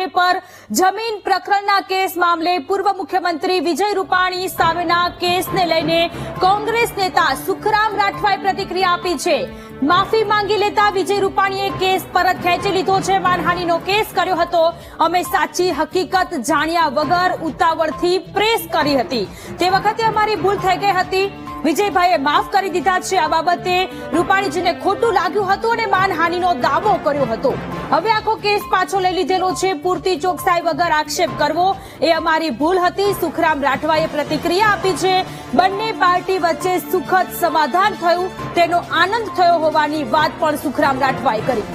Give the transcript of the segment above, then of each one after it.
Highway પર જમીન પ્રકરણના case મામલે પૂર્વ મુખ્યમંત્રી વિજય રૂપાણી સામેના કેસને લઈને કોંગ્રેસ નેતા સુખરામ રાઠવાએ પ્રતિક્રિયા આપી છે. માફી માંગી લેતા વિજય રૂપાણીએ કેસ પરત ખેંચી લીધો છે. માનહાનીનો કેસ કર્યો હતો. અમે સાચી હકીકત જાણ્યા વગર ઉતાવળથી પ્રેસ કરી હતી. તે વખતે અમારી ભૂલ થઈ ગઈ હતી. વિજયભાઈએ માફ કરી દીધા છે. આ બાબતે રૂપાણીજીને ખોટું લાગ્યું હતું અને માનહાનીનો દાવો કર્યો હતો. હવે આખો કેસ પાછો લઈ લીધેલો છે. પૂરતી ચોકસાઈ વગર આક્ષેપ કરવો એ અમારી ભૂલ હતી. સુખરામ રાઠવાએ પ્રતિક્રિયા આપી છે. બંને પાર્ટી વચ્ચે સુખદ સમાધાન થયું. તેનો આનંદ થયો હોવાની વાત પણ સુખરામ રાઠવાએ કરી.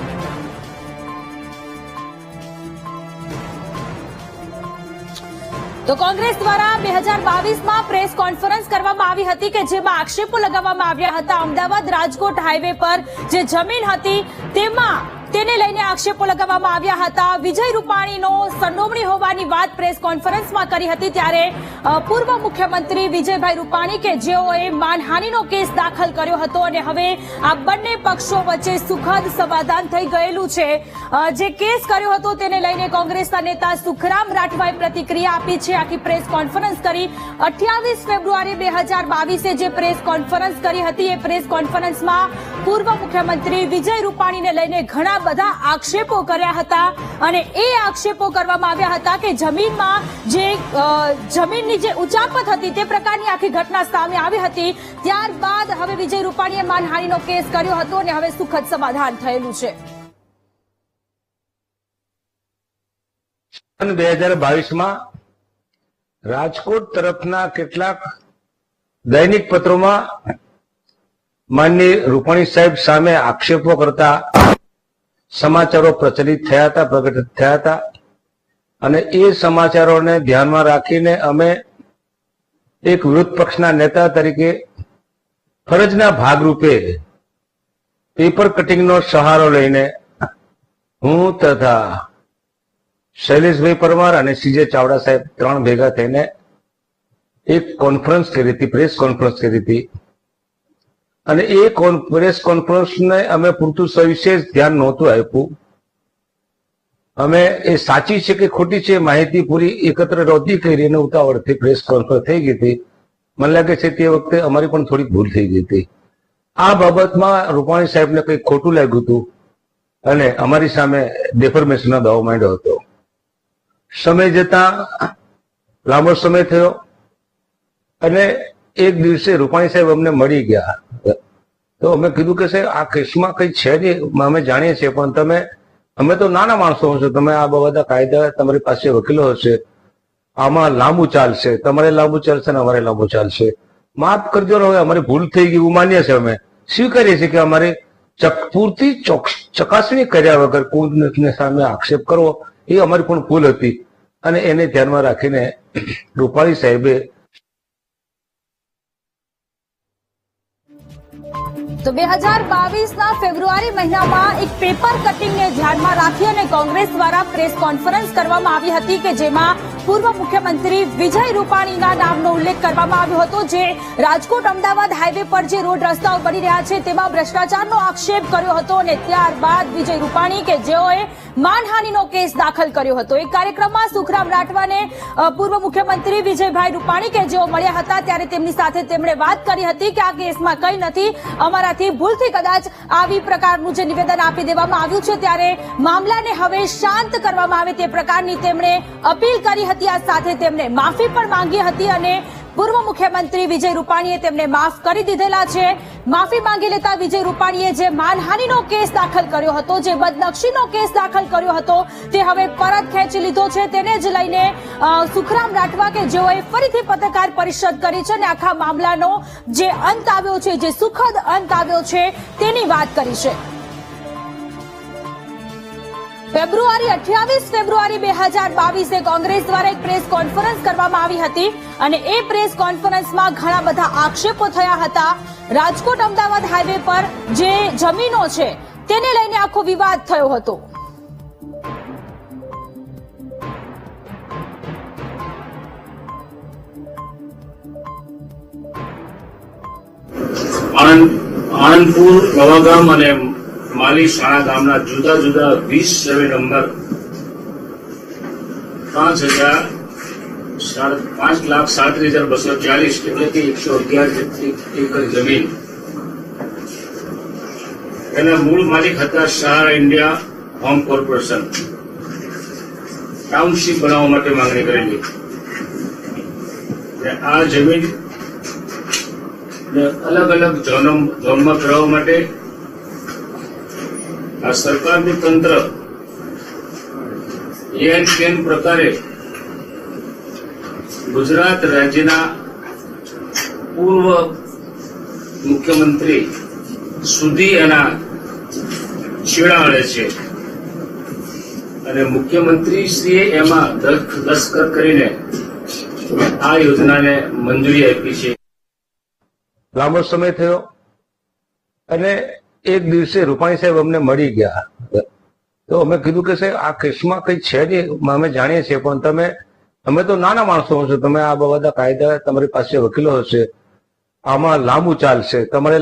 તો કોંગ્રેસ દ્વારા બે હજાર બાવીસમાં પ્રેસ કોન્ફરન્સ કરવામાં આવી હતી કે જેમાં આક્ષેપો લગાવવામાં આવ્યા હતા. અમદાવાદ રાજકોટ હાઈવે પર જે જમીન હતી, તેમાં તેને લઈને આક્ષેપો લગાવવામાં આવ્યા હતા. વિજય રૂપાણીનો સંડોવણી હોવાની વાત પ્રેસ કોન્ફરન્સમાં કરી હતી ત્યારે પૂર્વ મુખ્યમંત્રી વિજયભાઈ રૂપાણી કે જેઓએ માનહાનિનો કેસ દાખલ કર્યો હતો અને હવે આ બંને પક્ષો વચ્ચે સુખદ સમાધાન થઈ ગયેલું છે. જે કેસ કર્યો હતો તેને લઈને કોંગ્રેસના નેતા સુખરામ રાઠવાએ પ્રતિક્રિયા આપી છે. આખી પ્રેસ કોન્ફરન્સ કરી અઠ્યાવીસ ફેબ્રુઆરી બે હજાર બાવીસે જે પ્રેસ કોન્ફરન્સ કરી હતી, એ પ્રેસ કોન્ફરન્સમાં પૂર્વ મુખ્યમંત્રી વિજય રૂપાણીને લઈને ઘણા બધા આક્ષેપો કર્યા હતા અને એ આક્ષેપો કરવામાં આવ્યા હતા કે જમીનમાં જે જમીનની જે ઉચાપત હતી તે પ્રકારની આખી ઘટના સામે આવી હતી. ત્યારબાદ હવે વિજય રૂપાણીએ માનહાનીનો કેસ કર્યો હતો અને હવે સુખદ સમાધાન થયેલું છે. બે હજાર બાવીસમાં રાજકોટ તરફના કેટલાક દૈનિક પત્રોમાં માનની રૂપાણી સાહેબ સામે આક્ષેપો કરતા સમાચારો પ્રચલિત થયા હતા, પ્રગટ થયા હતા. અને એ સમાચારોને ધ્યાનમાં રાખીને અમે એક વિરોધ પક્ષના નેતા તરીકે ફરજના ભાગરૂપે પેપર કટિંગનો સહારો લઈને હું તથા શૈલેષભાઈ પરમાર અને સીજે ચાવડા સાહેબ ત્રણ ભેગા થઈને એક કોન્ફરન્સ કરી હતી, પ્રેસ કોન્ફરન્સ કરી હતી. અને એ પ્રેસ કોન્ફરન્સને અમે પૂરતું સવિશેષ ધ્યાન નહોતું આપ્યું. અમે એ સાચી છે કે ખોટી છે માહિતી પૂરી એકત્ર નહોતી કરી અને ઉતાવળથી પ્રેસ કોન્ફરન્સ થઈ ગઈ હતી. મને લાગે છે તે વખતે અમારી પણ થોડી ભૂલ થઈ ગઈ હતી. આ બાબતમાં રૂપાણી સાહેબને કંઈક ખોટું લાગ્યું હતું અને અમારી સામે ડેફોર્મેશનનો દાવો માંડ્યો હતો. સમય જતા લાંબો સમય થયો અને એક દિવસે રૂપાણી સાહેબ અમને મળી ગયા. તો અમે કીધું કે સાહેબ, આ કેસમાં કઈ છે નહીં અમે જાણીએ છીએ, પણ તમે, અમે તો નાના માણસો હશો, તમે આ બધા કાયદા, તમારી પાસે વકીલો હશે, આમાં લાંબુ ચાલશે, તમારે લાંબુ ચાલશે ને અમારે લાંબુ ચાલશે. માફ કરજો હવે, અમારી ભૂલ થઈ ગઈ, એવું માનીએ છીએ અમે. સ્વીકારીએ છીએ કે અમારે પૂરતી ચોક- ચકાસણી કર્યા વગર કોઈને સામે આક્ષેપ કરવો, એ અમારી પણ ભૂલ હતી. અને એને ધ્યાનમાં રાખીને રૂપાણી સાહેબે તો બે હજાર બાવીસના ફેબ્રુઆરી મહિનામાં એક પેપર કટિંગને ધ્યાનમાં રાખી અને કોંગ્રેસ દ્વારા પ્રેસ કોન્ફરન્સ કરવામાં આવી હતી કે જેમાં પૂર્વ મુખ્યમંત્રી વિજય રૂપાણીના નામનો ઉલ્લેખ કરવામાં આવ્યો હતો જે રાજકોટ અમદાવાદ હાઈવે પર જે રોડ રસ્તાઓ બની રહ્યા છે તેમાં ભ્રષ્ટાચારનો આક્ષેપ કર્યો હતો અને ત્યારબાદ વિજય રૂપાણી કે જેઓએ માનહાનિનો કેસ દાખલ કર્યો હતો. એક કાર્યક્રમમાં સુખરામ રાઠવાને પૂર્વ મુખ્યમંત્રી વિજયભાઈ રૂપાણી કે જેઓ મળ્યા હતા ત્યારે તેમની સાથે તેમણે વાત કરી હતી કે આ કેસમાં કંઈ નથી, અમારાથી ભૂલથી કદાચ આવી પ્રકારનું જે નિવેદન આપી દેવામાં આવ્યું છે ત્યારે મામલાને હવે શાંત કરવામાં આવે તે પ્રકારની તેમણે અપીલ કરી હતી. આ સાથે તેમણે માફી પણ માંગી હતી અને પૂર્વ મુખ્યમંત્રી વિજય રૂપાણીએ તેમને માફ કરી દીધેલા છે. માફી માંગી લેતા વિજય રૂપાણીએ જે માનહાનિનો કેસ દાખલ કર્યો હતો, જે બદનક્ષીનો કેસ દાખલ કર્યો હતો, તે હવે પરત ખેંચી લીધો છે. તેને જ લઈને સુખરામ રાઠવા કે જેઓએ ફરીથી પત્રકાર પરિષદ કરી છે અને આખા મામલાનો જે અંત આવ્યો છે, જે સુખદ અંત આવ્યો છે, તેની વાત કરી છે. ફેબ્રુઆરી અઠ્યાવીસ ફેબ્રુઆરી બે હજાર બાવીસે કોંગ્રેસ દ્વારા એક પ્રેસ કોન્ફરન્સ કરવામાં આવી હતી અને એ પ્રેસ કોન્ફરન્સમાં ઘણા બધા આક્ષેપો થયા હતા. રાજકોટ અમદાવાદ હાઈવે પર જે જમીનો છે, તેને લઈને આખો વિવાદ થયો હતો. આણંદ, આણંદપુર, નવાગામ અને માલી શાળા ગામના જુદા જુદા વીસ સર્વે નંબર પાંચ હજાર પાંચ લાખ સાડત્રીસ હજાર બસો ચાલીસ એટલે કે એકસો અગિયાર એકર જમીન. એના મૂળ માલિક હતા Sahara India home corporation. Township બનાવવા માટે માંગણી કરેલી. આ જમીન અલગ અલગ ઝોનો- ઝોનમાં ફેરવવા માટે આ સરકારનું તંત્ર એન પ્રકારે ગુજરાત રાજ્યના પૂર્વ મુખ્યમંત્રી સુધી એના છેડા છે. અને મુખ્યમંત્રી શ્રીએ એમાં દસ્ત- દસ્તખત કરીને આ યોજનાને મંજૂરી આપી છે. લાંબો સમય થયો અને એક દિવસે રૂપાણી સાહેબ અમને મળી ગયા. તો અમે કીધું કે સાહેબ, આ કેસમાં કઈ છે નહીં અમે જાણીએ છીએ, પણ તમે અમે તો નાના માણસો છો તમે આ બધા કાયદા તમારી પાસે વકીલો હશે. આમાં લાંબુ ચાલશે. તમારે